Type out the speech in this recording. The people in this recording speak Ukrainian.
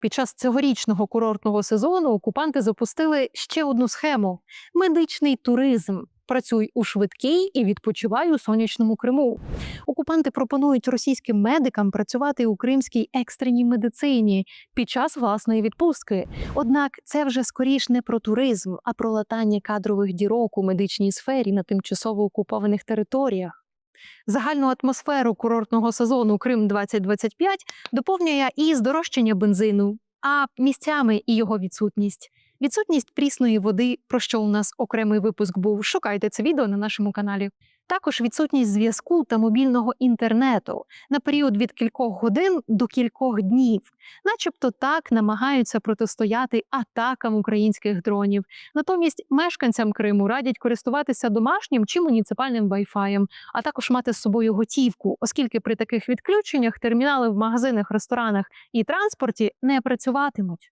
Під час цьогорічного курортного сезону окупанти запустили ще одну схему: медичний туризм. Працюй у швидкій і відпочивай у сонячному Криму. Окупанти пропонують російським медикам працювати у кримській екстреній медицині під час власної відпустки. Однак це вже скоріш не про туризм, а про латання кадрових дірок у медичній сфері на тимчасово окупованих територіях. Загальну атмосферу курортного сезону Крим 2025 доповнює і здорожчання бензину, а місцями і його відсутність. Відсутність прісної води, про що у нас окремий випуск був. Шукайте це відео на нашому каналі. Також відсутність зв'язку та мобільного інтернету на період від кількох годин до кількох днів, начебто так намагаються протистояти атакам українських дронів. Натомість мешканцям Криму радять користуватися домашнім чи муніципальним вайфаєм, а також мати з собою готівку, оскільки при таких відключеннях термінали в магазинах, ресторанах і транспорті не працюватимуть.